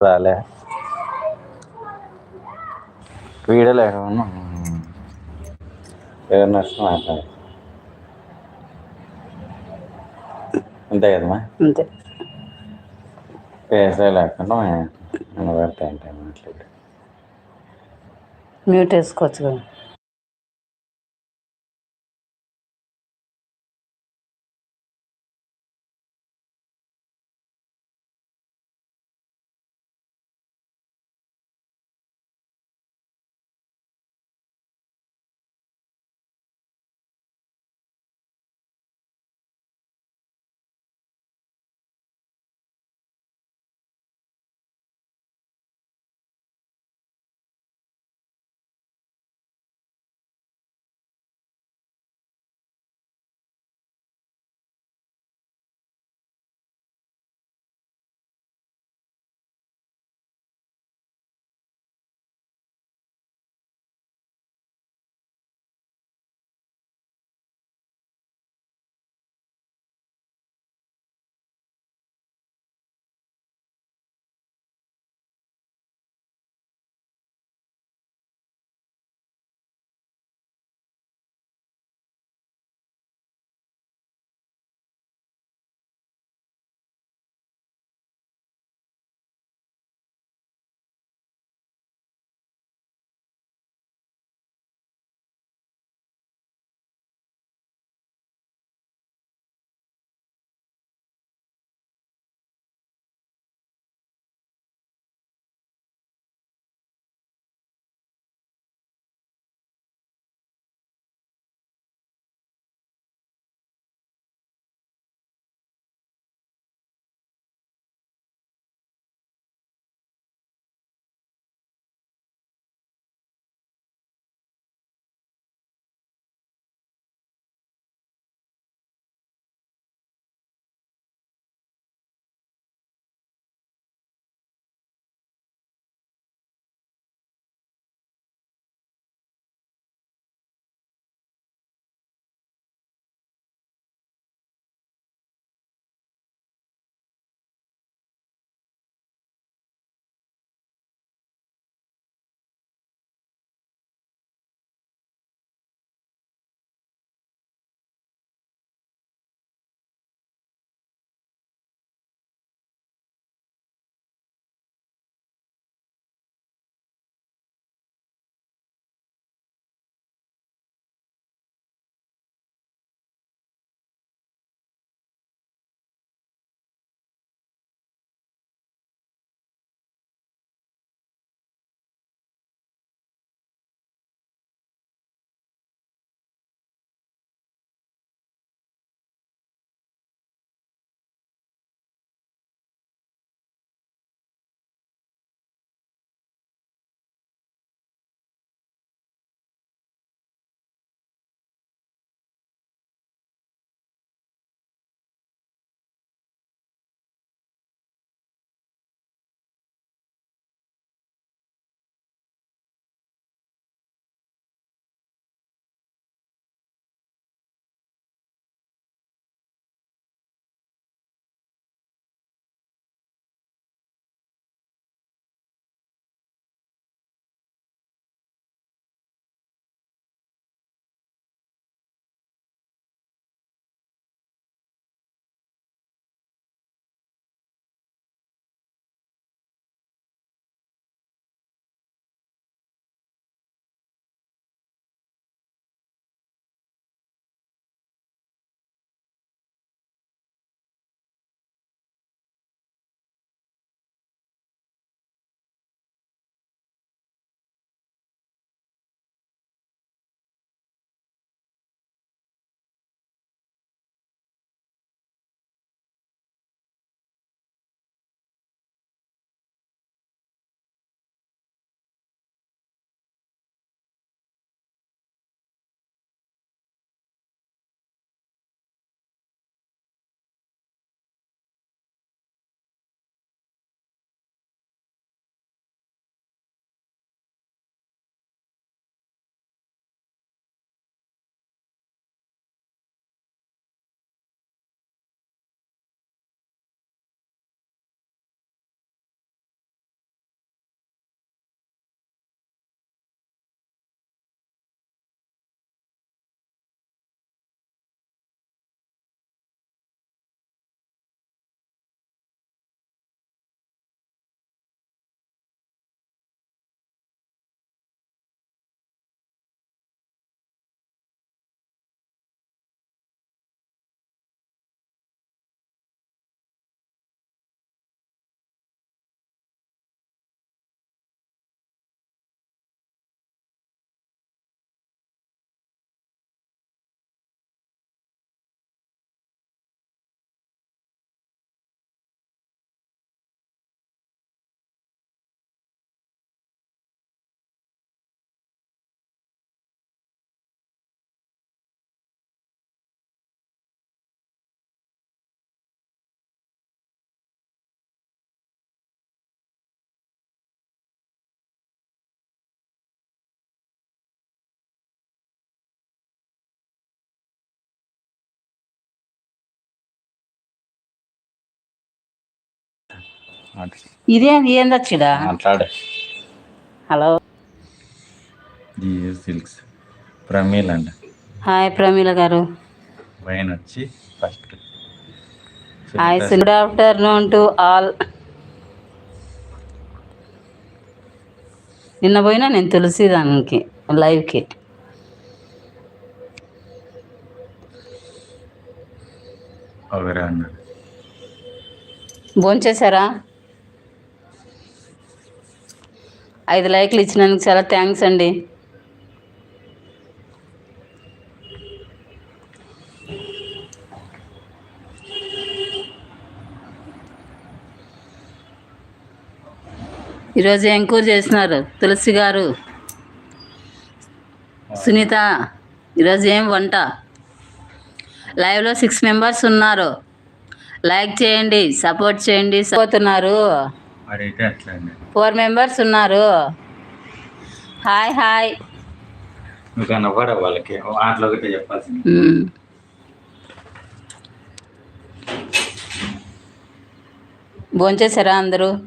రాలే. వీడియోలో ఎక్కడ ఉన్నా ఎవరు నష్టం మాట్లాడు. అంతే కదమ్మా. అంతే. పేసే లేకుండా అంటే మాట్లాడు. మ్యూట్ వేసుకోవచ్చు కదా. ఇదేంది ఏందచ్చిడా మాట్లాడే. హలో. సిల్క్స్. ప్రమీల్ అండి. హాయ్ ప్రమీల గారు. వైన్ వచ్చి first hi good afternoon to all. నిన్న పోయినా నేను తులసి దానికి లైవ్కి భోంచేశారా? ఐదు లైక్లు ఇచ్చినందుకు చాలా థ్యాంక్స్ అండి. ఈరోజు ఏం కూర చేసినారు తులసి గారు. సునీత ఈరోజు ఏం వంట? లైవ్లో సిక్స్ మెంబర్స్ ఉన్నారు. లైక్ చేయండి సపోర్ట్ చేయండి పోతున్నారు ఫోర్ మెంబర్స్ ఉన్నారు. హాయ్ హాయ్ అన్నవాడు వాళ్ళకి? వాటిలో ఒకటే చెప్పాల్సింది. మ్మ్. భోంచేశారా అందరూ?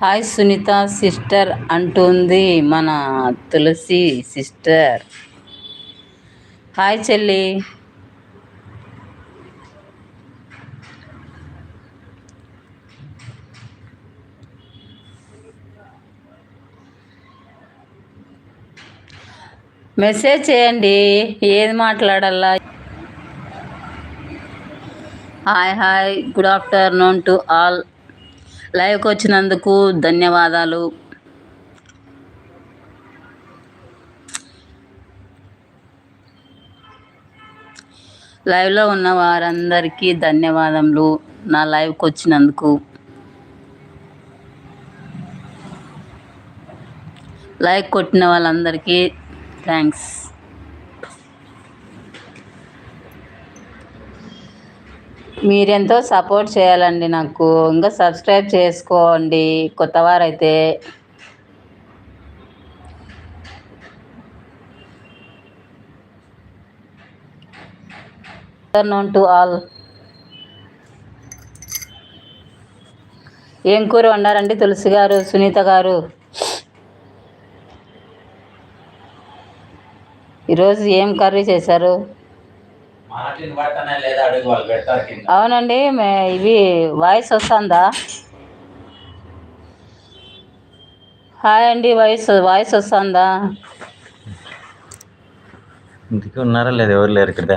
హాయ్ సునీత సిస్టర్ అంటుంది మన తులసి సిస్టర్. హాయ్ చెల్లి. మెసేజ్ చేయండి ఏది మాట్లాడాలా? Hi hi good afternoon to all. లైవ్కి వచ్చినందుకు ధన్యవాదాలు. లైవ్లో ఉన్న వారందరికీ ధన్యవాదములు. నా లైవ్కి వచ్చినందుకు. లైక్ కొట్టిన వాళ్ళందరికీ థ్యాంక్స్ మీరెంతో సపోర్ట్ చేయాలండి నాకు. ఇంకా సబ్స్క్రైబ్ చేసుకోండి. కొత్త వారైతే నోన్ టు ఆల్ ఏం కూర వండారండి తులసి గారు సునీత గారు? ఈరోజు ఏం కర్రీ చేశారు? అవునండి మే ఇవి వాయిస్ వస్తుందా? హాయ్ అండి వాయిస్ వాయిస్ వస్తుందా? ఇంటికి ఉన్నారా లేదా? ఎవరు లేరు ఇక్కడ?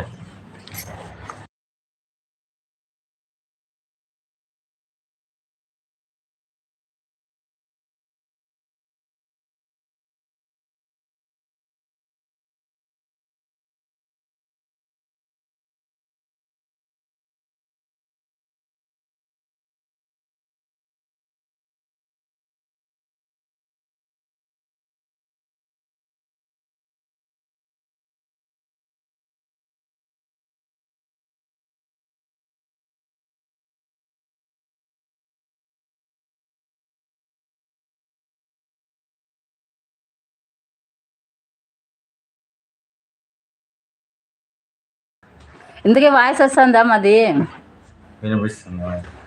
ఇందుకే వాయిస్ వస్తుందా మాది?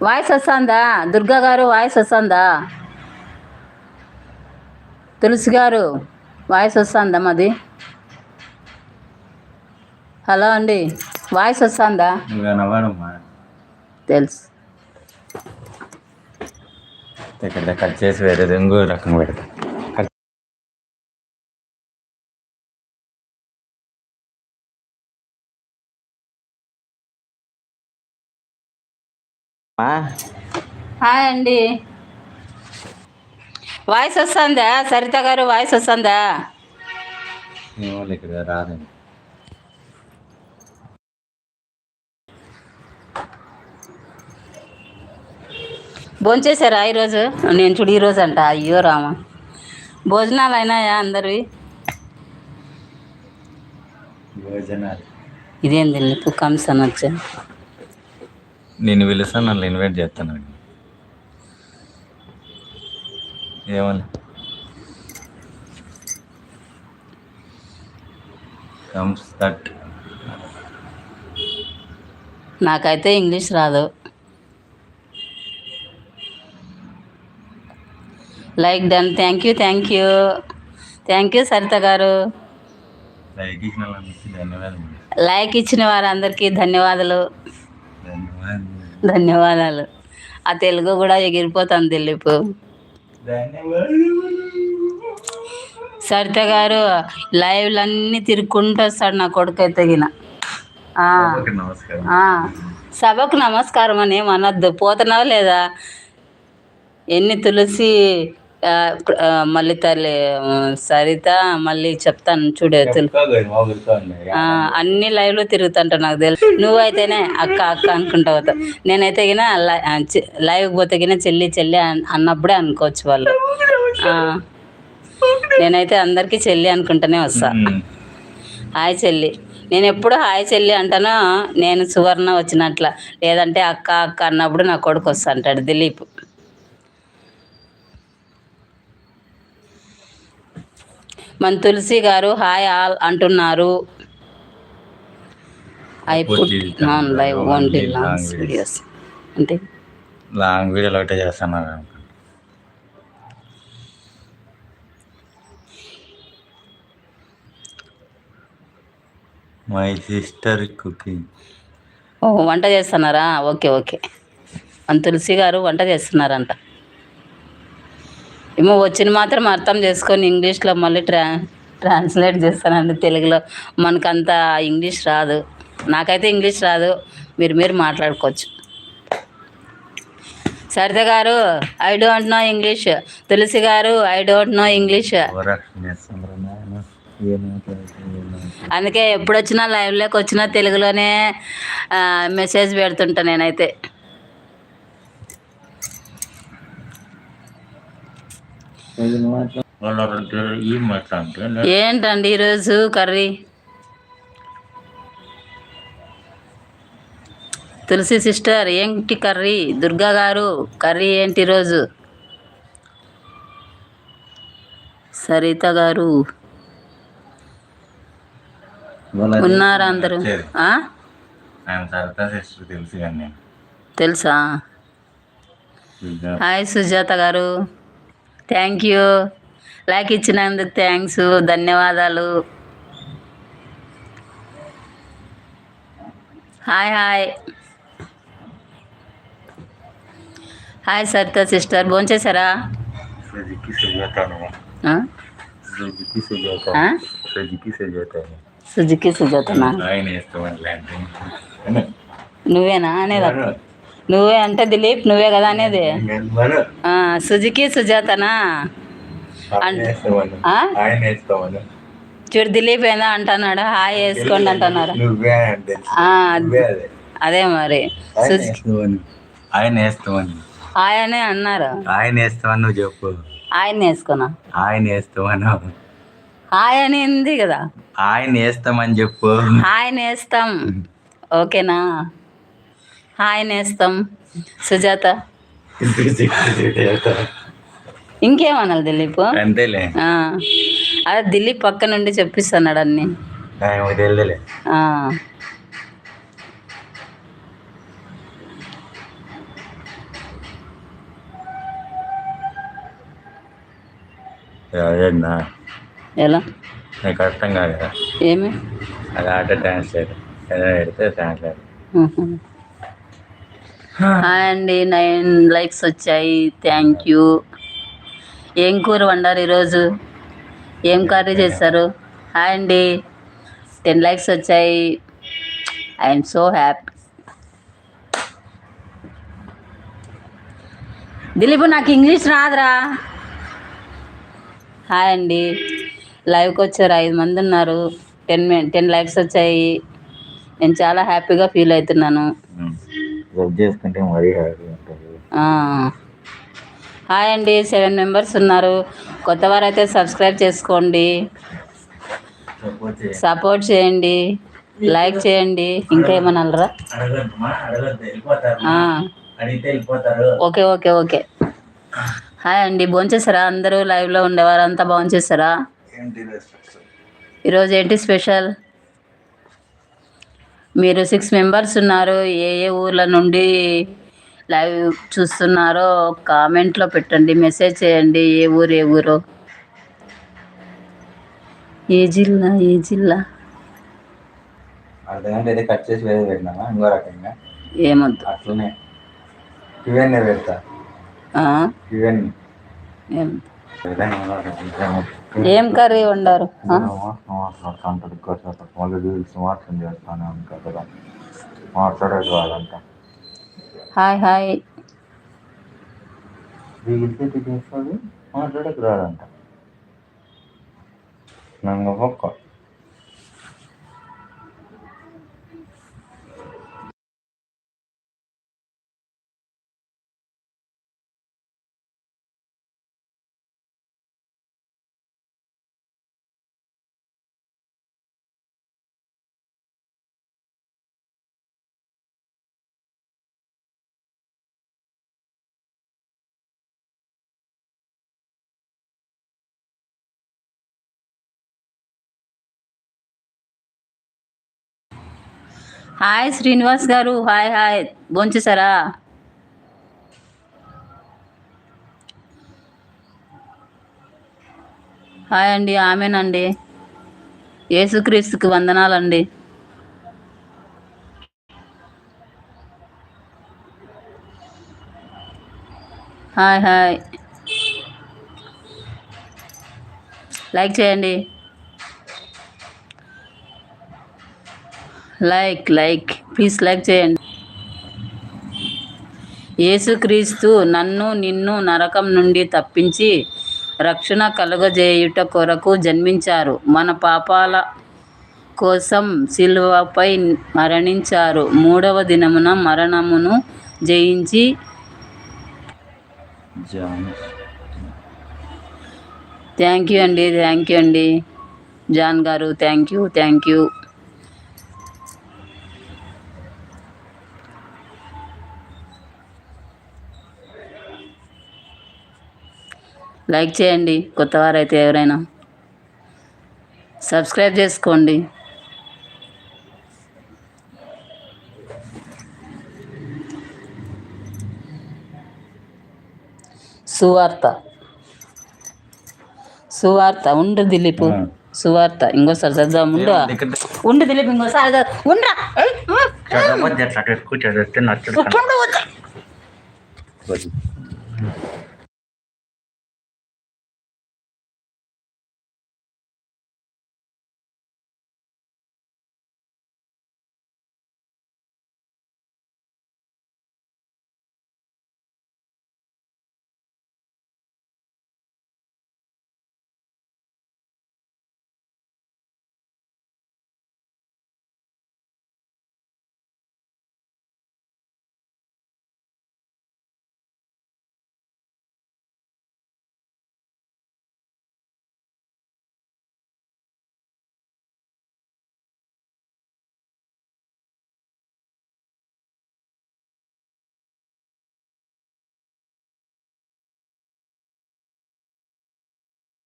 వాయిస్ వస్తుందా? దుర్గా గారు వాయిస్ వస్తుందా? తులసి గారు వాయిస్ వస్తుందా మాది? హలో అండి వాయిస్ వస్తుందా? తెలుసు. ఇక్కడ కట్ చేసి వేరేది ఇంకో రకం పెడతా. హాయ్ అండి. వాయిస్ వస్తుందా? సరిత గారు వాయిస్ వస్తుందా? ఇక్కడ రాదండి భోంచేశారా ఈరోజు? నేను చూడు ఈరోజు అంట. అయ్యో రామ. భోజనాలు అయినాయా అందరివి? భోజనాలు. ఇదేంది? కమ్స్ అనొచ్చా నేను పిలుస్తాను నన్ను ఇన్వైట్ చేస్తాను ఏమని? కమ్స్ దట్ నాకైతే ఇంగ్లీష్ రాదు. Like done thank you thank you thank you Saritha గారు. లైక్ ఇచ్చిన వారందరికీ ధన్యవాదాలు ధన్యవాదాలు. ఆ తెలుగు కూడా ఎగిరిపోతాను దిలీప్. సరిత గారు లైవ్లన్నీ తిరుక్కుంటూ వస్తాడు నా కొడుకు అయితే గిన. ఆ, ఓకే నమస్కారం. ఆ, సభకు నమస్కారం అని ఏమనొద్దు. పోతున్నావా లేదా? ఎన్ని తులసి మళ్ళీ తల్లి సరిత మళ్ళీ చెప్తాను చూడే అన్ని లైవ్లో తిరుగుతుంటా నాకు తెలుసు. నువ్వైతేనే అక్క అక్క అనుకుంటా పోతావు నేనైతే గిన లై- ఆ, చె- లైవ్కి పోతే గిన చెల్లి చెల్లి అన్- అన్నప్పుడే అనుకోవచ్చు వాళ్ళు. నేనైతే అందరికీ చెల్లి అనుకుంటూనే వస్తా. హాయ్ చెల్లి. నేను ఎప్పుడు హాయ్ చెల్లి అంటానో నేను సువర్ణ వచ్చినట్ల. లేదంటే అక్క అక్క అన్నప్పుడు నా కొడుకు వస్తా అంటాడు దిలీప్. మన తులసి గారు హాయ్ ఆల్ అంటున్నారు. I put non live only longs videos అంటే లాంగ్ వీడియోలు ఒకటే చేస్తున్నారు మై సిస్టర్ కుకింగ్ ఓ వంట చేస్తున్నారా? Okay okay. మన తులసి గారు వంట చేస్తున్నారంట. ఏమో వచ్చిన మాత్రం అర్థం చేసుకొని ఇంగ్లీష్లో మళ్ళీ ట్రా ట్రాన్స్లేట్ చేస్తానండి తెలుగులో. మనకంత ఇంగ్లీష్ రాదు. నాకైతే ఇంగ్లీష్ రాదు. మీరు మీరు మాట్లాడుకోవచ్చు. సరిత గారు I don't know English Tulasi గారు ఐ డోంట్ నో ఇంగ్లీష్ అందుకే ఎప్పుడు వచ్చినా లైవ్లోకి వచ్చినా తెలుగులోనే మెసేజ్ పెడుతుంటా నేనైతే వాళ్ళు అంటారు, ఏం మాట్లాడుతున్నారు ఏంటండి ఈరోజు కర్రీ? తులసి సిస్టర్ ఏంటి కర్రీ? దుర్గా గారు కర్రీ ఏంటి ఈరోజు? సరిత గారు. ఉన్నారా అందరూ? తెలుసు హాయ్ సుజాత గారు. థ్యాంక్ యూ లైక్ ఇచ్చినందుకు థ్యాంక్స్ ధన్యవాదాలు. Hi hi hi Saritha sister భోంచేశారా Suzuki సుజాతనా నువ్వేనా అనేది? నువ్వే అంటే దిలీప్ నువ్వే కదా అనేది? ఆ, సుజుకి సుజాతనా? ఆయన చూడు దిలీప్ ఏదో అంటున్నాడు. హాయ్ వేసుకోండి అంటున్నారు. అదే. మరి. ఆయన వేస్తామని ఆయన అన్నారు. ఆయన వేస్తామని నువ్వు చెప్పు. ఆయన వేసుకున్నా ఆయన వేస్తామని హాయ్ అని ఉంది కదా. ఆయన వేస్తామని చెప్పు. హాయ్ నేస్తాం ఓకేనా? హాయ్ నేస్తాం. సుజాత. ఇంకేమనాలి దిలీప్? అంతేలే. అదే దిలీప్ పక్క నుండి చెప్పిస్తున్నాడు అన్ని. ఎలా? నీకు అర్థం కాదు కదా ఏమి? అది ఆటో ట్రాన్స్లేట్ ఏదైనా పెడితే ట్రాన్స్లేట్. హాయ్. అండి నైన్ లైక్స్ వచ్చాయి థ్యాంక్ యూ. ఏం కూర వండారు ఈరోజు? ఏం కర్రీ చేస్తారు హాయ్ అండి. టెన్ లైక్స్ వచ్చాయి. I'm so happy. దిలీప్ నాకు ఇంగ్లీష్ రాదురా. హాయ్ అండి. లైవ్కి వచ్చారు ఐదు మంది ఉన్నారు. టెన్ టెన్ లైక్స్ వచ్చాయి. నేను చాలా హ్యాపీగా ఫీల్ అవుతున్నాను. చేసుకుంటే మరీ హ్యాపీ ఉంటుంది. ఆ. హాయ్ అండి సెవెన్ మెంబర్స్ ఉన్నారు. కొత్త వారు అయితే సబ్స్క్రైబ్ చేసుకోండి. సపోర్ట్ చేయండి. లైక్ చేయండి. ఇంకా వెళ్ళిపోతారు. Okay okay okay. హాయ్ అండి భోంచేసారా? అందరూ లైవ్లో ఉండేవారు అంతా భోంచేసారా ఏంటి ఈరోజు ఏంటి స్పెషల్? మీరు సిక్స్ మెంబర్స్ ఉన్నారు ఏ ఏ ఊర్ల నుండి లైవ్ చూస్తున్నారో కామెంట్లో పెట్టండి మెసేజ్ చేయండి ఏ ఊరు ఏ ఊరు? ఏ జిల్లా ఏ జిల్లా? అర్ధగంట అయితే కట్ చేసి వేరే పెట్టినామా ఇంకో రకంగా? ఏమొద్దు. అట్లనే. ఇవన్నీ పెడతా. ఆ? ఇవన్నీ ఏం కర్రీ వండారు? ఆ? మాట్లాడుతుంటాడు కాసేపు మళ్ళీ రీల్స్ మాత్రం హాయ్ శ్రీనివాస్ గారు హాయ్ హాయ్. భోంచేశారా? హాయ్ అండి ఆమెనండి. యేసుక్రీస్తుకి వందనాలండి. Hi hi. లైక్ చేయండి. Like like. ప్లీజ్ లైక్ చేయండి. యేసుక్రీస్తు నన్ను నిన్ను నరకం నుండి తప్పించి రక్షణ కలుగజేయుట కొరకు జన్మించారు. మన పాపాల కోసం సిలువపై మరణించారు. మూడవ దినమున మరణమును జయించి థ్యాంక్ యూ అండి థ్యాంక్ యూ అండి. జాన్ గారు thank you thank you. Like చేయండి కొత్త వారైతే ఎవరైనా. సబ్స్క్రైబ్ చేసుకోండి. సువార్త. సువార్త ఉండు దిలీప్. సువార్త. ఇంకోసారి చదువుదాం ఉండు. ఉండు దిలీప్ ఇంకోసారి. ఉండురా. చదవద్దు అట్లా.